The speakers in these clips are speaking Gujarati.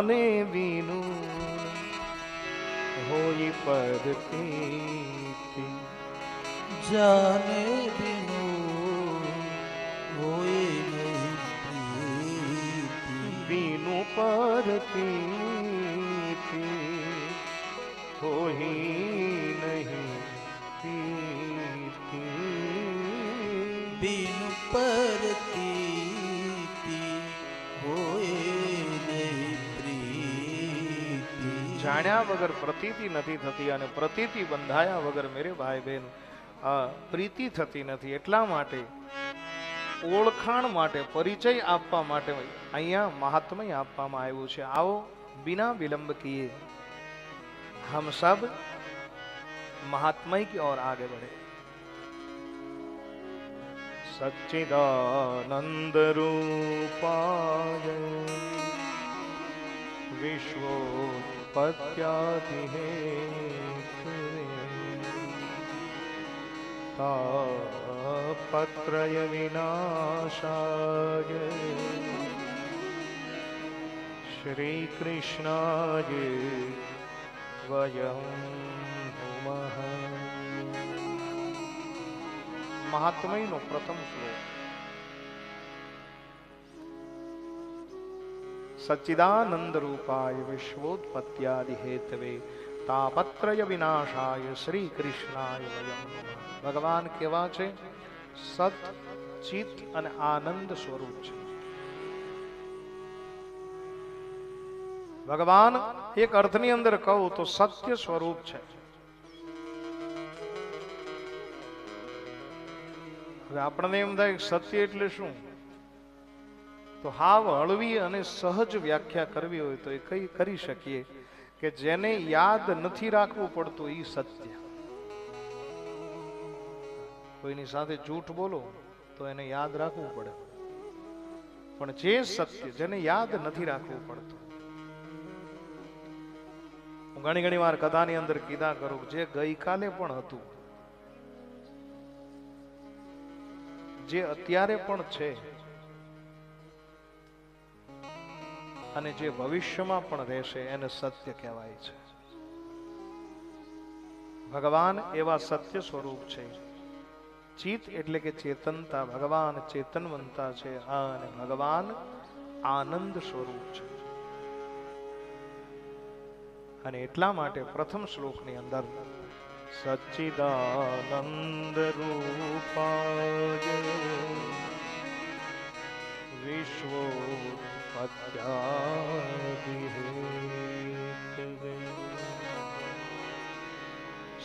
જાને બીનું હોય પરતી જાને બિનો હોય નહીં પ્રીતિ. હોય નહીં જાણ્યા વગર પ્રતીતિ નથી થતી અને પ્રતીતિ બંધાયા વગર મેરે ભાઈ બહેન પ્રીતિ થતી નથી. એટલા માટે, ઓળખાણ માટે, પરિચય આપવા માટે અહીંયા મહાત્મય આપવામાં આવ્યું છે. આવો, બિના વિલંબ કિએ. હમ સબ મહાત્મય की ओर आगे बढ़े सच्चिदानन्दरूपाय विश्वो विश्वोत्पत्त्यादि तापत्रय विनाशाय श्रीकृष्णाय वयं नुमः મહાત્મયનો પ્રથમ શ્લોક સચ્ચિદાનંદ રૂપાય વિશ્વોત્પત્યાદિ હેતવે તાપત્રય વિનાશાય શ્રી કૃષ્ણાય ભગવાન કેવા છે સત ચિત અને આનંદ સ્વરૂપ છે ભગવાન એક અર્થની અંદર કહું તો સત્ય સ્વરૂપ છે હવે આપણને એમ થાય સત્ય એટલે શું? તો હાવ હળવી અને સહજ વ્યાખ્યા કરવી હોય તો એ કઈ કરી શકીએ કે જેને યાદ નથી રાખવું પડતું એ સત્ય. કોઈની સાથે જૂઠ બોલો તો એને યાદ રાખવું પડે. પણ જે સત્ય, જેને યાદ નથી રાખવું પડતું. હું ઘણી ઘણી વાર કથાની અંદર કીધા કરું જે ગઈકાલે પણ હતું, જે અત્યારે પણ છે અને જે ભવિષ્યમાં પણ રહેશે એને સત્ય કહેવાય છે. ભગવાન એવા સત્ય સ્વરૂપ છે. ચિત એટલે કે ચેતનતા, ભગવાન ચેતનવંતા છે અને ભગવાન આનંદ સ્વરૂપ છે. અને એટલા માટે પ્રથમ શ્લોકની અંદર સચ્ચિદાનંદ રૂપાય વિશ્વોત્પત્યાદિ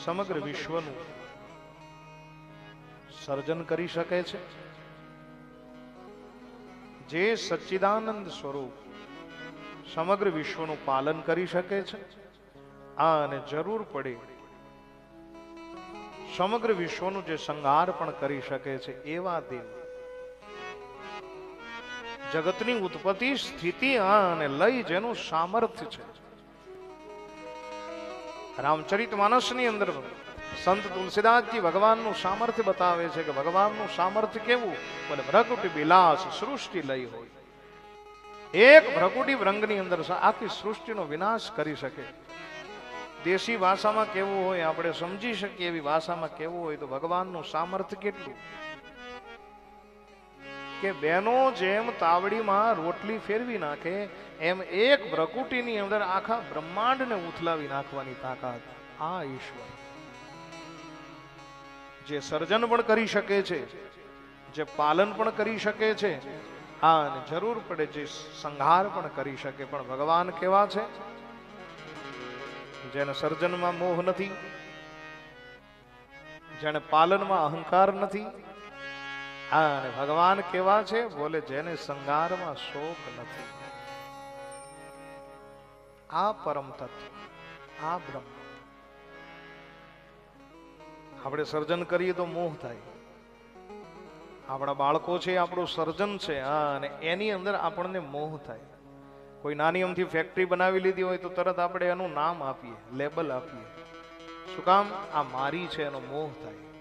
સમગ્ર વિશ્વનું સર્જન કરી શકે છે. જે સચ્ચિદાનંદ સ્વરૂપ સમગ્ર વિશ્વનું પાલન કરી શકે છે, આ અને જરૂર પડે સમગ્ર વિશ્વનું જે સંહાર પણ કરી શકે છે, એવા દેવ જગતની ઉત્પત્તિ, સ્થિતિ અને લય જેનું સામર્થ્ય છે. રામચરિત માનસની અંદર સંત તુલસીદાસજી ભગવાનનું સામર્થ્ય બતાવે છે કે ભગવાનનું સામર્થ્ય કેવું? બોલે ભ્રકુટી વિલાસ સૃષ્ટિ લઈ હોય. એક ભ્રકુટી વ્રંગની અંદર આખી સૃષ્ટિનો વિનાશ કરી શકે. દેશી ભાષામાં કેવું હોય આપણે સમજી શકીએ, એવી ભાષામાં કેવું હોય તો ભગવાનનું સામર્થ્ય કેટલું? કે બહેનો જેમ તાવડીમાં રોટલી ફેરવી નાખે, એમ એક પ્રકૃતિની અંદર આખા બ્રહ્માંડને ઉથલાવી નાખવાની તાકાત આ ઈશ્વર. જે સર્જન પણ કરી શકે છે, જે પાલન પણ કરી શકે છે, હા, અને જરૂર પડે જે સંહાર પણ કરી શકે, પણ ભગવાન કેવા છે? જેને સર્જનમાં મોહ નથી, જેને પાલનમાં અહંકાર નથી હા, અને ભગવાન કેવા છે? બોલે, જેને સંગારમાં શોક નથી. આ પરમ તત્વ, આ બ્રહ્મ. આપણે સર્જન કરીએ તો મોહ થાય. આપણા બાળકો છે, આપણું સર્જન છે, હા, અને એની અંદર આપણને મોહ થાય. કોઈ નાની અમથી ફેક્ટરી બનાવી લીધી હોય તો તરત આપણે એનું નામ આપીએ લેબલ આપીએ. શું કામ? આ મારી છે, એનો મોહ થાય.